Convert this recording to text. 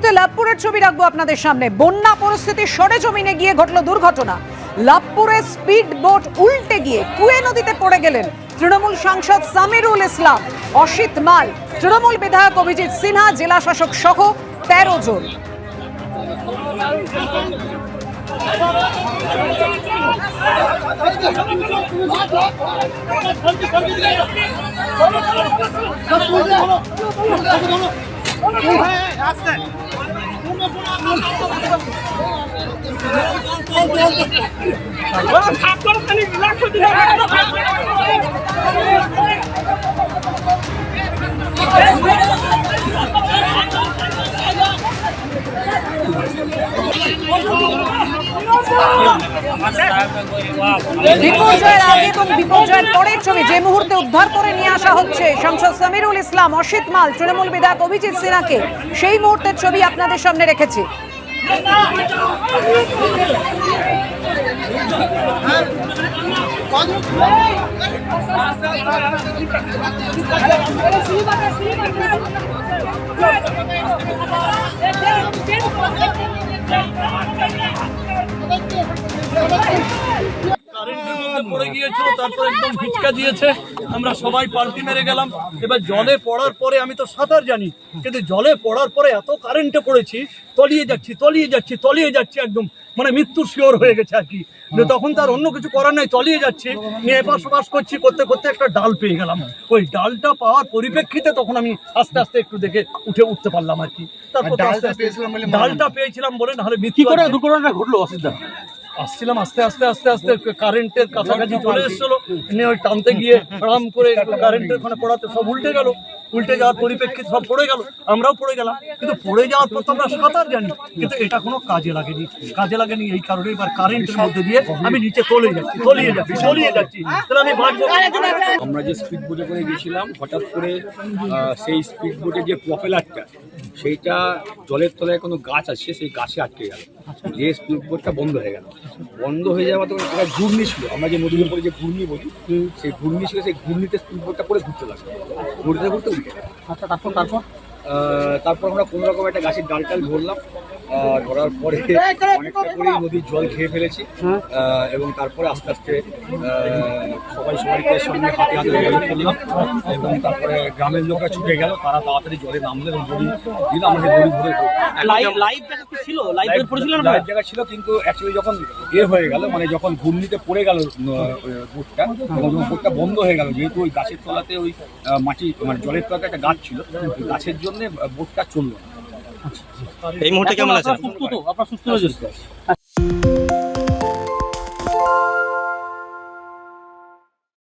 মুহূর্তে লাভপুরের ছবি রাখব আপনাদের সামনে বন্যা পরিস্থিতি সরে জমিনে গিয়ে ঘটলো দুর্ঘটনা লাভপুরে স্পিড বোট উল্টে গিয়ে কুয়ে নদীতে পড়ে গেলেন তৃণমূল সাংসদ সামিরুল ইসলাম অসিত মাল তৃণমূল বিধায়ক অভিজিৎ সিনহা জেলা শাসক সহ তেরো জন খাপ করে খালি রিল্যাক্স হতে বিপর্যয়ের আগে এবং বিপর্যয়ের পরের ছবি যে মুহূর্তে উদ্ধার করে নিয়ে আসা হচ্ছে সাংসদ সামিরুল ইসলাম, অসিত মাল, তৃণমূল বিধায়ক অভিজিৎ সিনহাকে সেই মুহূর্তের ছবি আপনাদের সামনে রেখেছি। গিয়েছিল তারপর একদম ভিচকা দিয়েছে। আমরা সবাই পাল্টি মেরে গেলাম। এবার জলে পড়ার পরে আমি তো সাঁতার জানি কিন্তু জলে পড়ার পরে এত কারেন্টে পড়েছি তলিয়ে যাচ্ছি তলিয়ে যাচ্ছি তলিয়ে যাচ্ছি একদম। মানে মৃত্যুর শিওর হয়ে গেছে আর কি। তখন তার অন্য কিছু করার নাই তলিয়ে যাচ্ছি। নিয়ে এপাশ ওপাশ করছি করতে করতে একটা ডাল পেয়ে গেলাম। ওই ডালটা পাওয়ার পরিপ্রেক্ষিতে তখন আমি আস্তে আস্তে একটু দেখে উঠে উঠতে পারলাম আর কি। তারপর আস্তে আস্তে ডালটা পেয়েছিলাম বলে নাহলে মৃত্যু করে। দুর্ঘটনাটা ঘটলো অসিদ্ধা আসছিলাম, আস্তে আস্তে আস্তে আস্তে কারেন্টের কাছাকাছি চলে এসেছিল। নিয়ে ওই টানতে গিয়ে আরাম করে কারেন্টের ওখানে পড়াতে সব উল্টে গেল। উল্টে যাওয়ার পরিপ্রেক্ষিতে সব পড়ে গেল, আমরাও পড়ে গেলাম। কিন্তু পড়ে যাওয়ার পর তো আমরা সাঁতার জানি কিন্তু এটা কোনো কাজে লাগেনি। কাজে লাগেনি এই কারণে এবার কারেন্টের মধ্যে দিয়ে আমি নিচে তলে যাচ্ছি, তলিয়ে যাচ্ছি তলিয়ে যাচ্ছি। তাহলে আমি আমরা যে স্পিড বোটে করে গেছিলাম, হঠাৎ করে সেই স্পিড বোটের যে প্রপেলারটা সেইটা জলের তলায় কোনো গাছ আছে সেই গাছে আটকে গেল। যে স্পিড বোটটা বন্ধ হয়ে গেল। বন্ধ হয়ে যাওয়া তো একটা ঘূর্ণি ছিল। আমরা যে নদীর উপরে যে ঘূর্ণি বলি সেই ঘূর্ণি ছিল সেই ঘূর্ণিতে স্পিড বোটটা পরে ঘুরতে লাগল। ঘুরতে ঘুরতে উঠে আচ্ছা তারপর তারপর? তারপর আমরা কোনো রকম একটা গাছের ডাল টাল ধরলাম। ধরার পরে অনেকটা করে নদীর জল খেয়ে ফেলেছি। আহ, এবং তারপরে আস্তে আস্তে সবাই সবাইকে সঙ্গে হাতে হাতে জল করলাম। এবং তারপরে গ্রামের লোকরা ছুটে গেল তারা তাড়াতাড়ি জলে নামলো এবং দড়ি দিল আমাদের দড়ি ধরে লাইভ ছিল লাইভ জায়গা ছিল কিন্তু অ্যাকচুয়ালি যখন এ হয়ে গেল মানে যখন ঘূর্ণিতে পড়ে গেল বোটটা এবং বোটটা বন্ধ হয়ে গেল যেহেতু ওই গাছের তলাতে ওই মাটি মানে জলের তলাতে একটা গাছ ছিল গাছের জন্য বোটটা চলল না। এই মুহূর্তে কেমন আছেন? আপনার সুস্থ